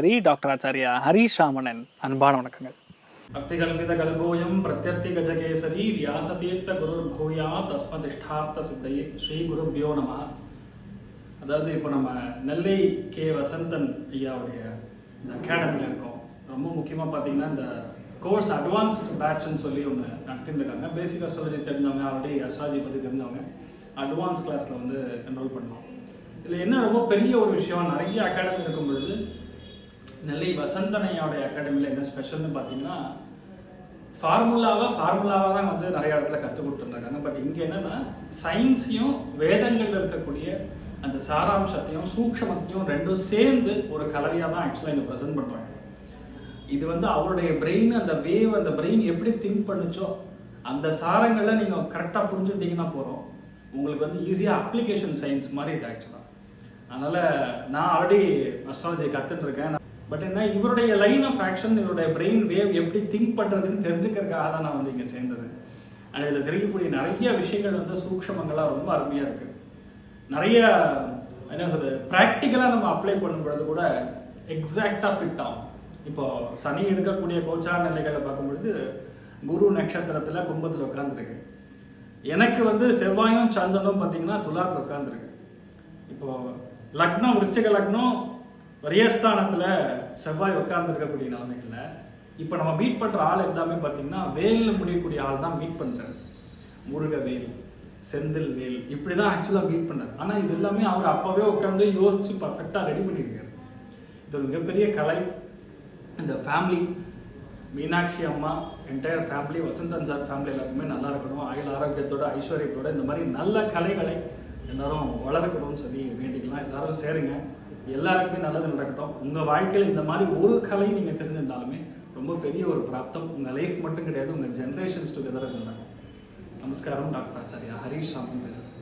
சரி டாக்டர் ஆச்சாரியா ஹரீஷ் ராமணன் அன்பான வணக்கங்கள். அர்த்திகல்பித கல்போயம் பிரத்யர்த்தி கஜகேசரி வியாசதீர்த்த குருர் பூயா தஸ்மதிஷ்டார்த்த சித்தையே ஸ்ரீ குருபியோ நம. அதாவது இப்போ நம்ம நெல்லை கே. வசந்தன் ஐயாவுடைய இந்த அகாடமியில் இருக்கோம். ரொம்ப முக்கியமாக பார்த்தீங்கன்னா இந்த கோர்ஸ் அட்வான்ஸ்டு பேட்ச்னு சொல்லி ஒன்று நடத்திருந்துருக்காங்க இருக்காங்க பேசிக் அஸ்ட்ராலஜி தெரிஞ்சவங்க ஆல்ரெடி அஸ்ட்ராலஜி பற்றி தெரிஞ்சவங்க அட்வான்ஸ் கிளாஸில் வந்து என்ரோல் பண்ணோம். இதில் என்ன ரொம்ப பெரிய ஒரு விஷயம் நிறைய அகாடமி இருக்கும் நெல்லை வசந்தனையோடைய அகாடமியில் என்ன ஸ்பெஷல்னு பார்த்தீங்கன்னா ஃபார்முலாவை ஃபார்முலாவாக தான் வந்து நிறைய இடத்துல கற்றுக் கொடுத்துருக்காங்க பட் இங்கே என்னென்னா சயின்ஸையும் வேதங்களில் இருக்கக்கூடிய அந்த சாராம்சத்தையும் சூக்ஷமத்தையும் ரெண்டும் சேர்ந்து ஒரு கலவையாக தான் ஆக்சுவலாக இங்கே ப்ரெசென்ட் பண்ணுறாங்க இது வந்து அவருடைய பிரெயின் அந்த வேவ் அந்த பிரெயின் எப்படி திங்க் பண்ணுச்சோ அந்த சாரங்களை நீங்கள் கரெக்டாக புரிஞ்சுட்டீங்கன்னா போகிறோம் உங்களுக்கு வந்து ஈஸியாக அப்ளிகேஷன் சயின்ஸ் மாதிரி இது ஆக்சுவலாக அதனால் நான் ஆல்ரெடி அஸ்ட்ராலஜி கற்றுட்டுருக்கேன் பட் என்ன இவருடைய லைன் ஆஃப் ஆக்ஷன் இவருடைய பிரெயின் வேவ் எப்படி திங்க் பண்ணுறதுன்னு தெரிஞ்சுக்கிறதுக்காக தான் நான் வந்து இங்கே சேர்ந்தது. அண்ட் இதில் தெரியக்கூடிய நிறைய விஷயங்கள் வந்து சூக்ஷமங்களாக ரொம்ப அருமையாக இருக்குது நிறைய என்ன சொல்றது ப்ராக்டிக்கலாக நம்ம அப்ளை பண்ணும்பொழுது கூட எக்ஸாக்டாக ஃபிட் ஆகும். இப்போ சனி இருக்கக்கூடிய கோச்சார நிலைகளை பார்க்கும்பொழுது குரு நட்சத்திரத்தில் கும்பத்தில் உட்காந்துருக்கு எனக்கு வந்து செவ்வாயும் சந்தனும் பார்த்தீங்கன்னா துலாத்தில் உட்காந்துருக்கு இப்போ லக்னம் விருச்சிக லக்னம் வரியஸ்தானத்தில் செவ்வாய் உட்கார்ந்துருக்கக்கூடிய நிலைமைகளில் இப்போ நம்ம மீட் பண்ணுற ஆள் எல்லாமே பார்த்தீங்கன்னா வேலில் முடியக்கூடிய ஆள் தான் மீட் பண்ணுறாரு முருக வேல் செந்தில் வேல் இப்படி தான் ஆக்சுவலாக மீட் பண்ணார் ஆனால் இது எல்லாமே அவர் அப்போவே உட்காந்து யோசித்து பர்ஃபெக்டாக ரெடி பண்ணியிருக்காரு இது ஒரு மிகப்பெரிய கலை. இந்த ஃபேமிலி மீனாட்சி அம்மா entire family Vasanthan sir family எல்லாருக்குமே நல்லா இருக்கணும். ஆயுள் ஆரோக்கியத்தோட ஐஸ்வர்யத்தோட இந்த மாதிரி நல்ல கலைகளை எல்லாரும் வளரக்கணும்னு சொல்லி வேண்டிக்கலாம் எல்லாரும் சேருங்க. எல்லாருக்குமே நல்லது நடக்கட்டும். உங்கள் வாழ்க்கையில் இந்த மாதிரி ஒரு கலை நீங்கள் தெரிஞ்சிருந்தாலுமே ரொம்ப பெரிய ஒரு பிராப்தம். உங்கள் லைஃப் மட்டும் கிடையாது உங்கள் ஜென்ரேஷன்ஸ் டுகெதர் இருந்தாங்க நமஸ்காரம் டாக்டர் ஆச்சாரியா. ஹரீஷ் ராமன் பேசுகிறேன்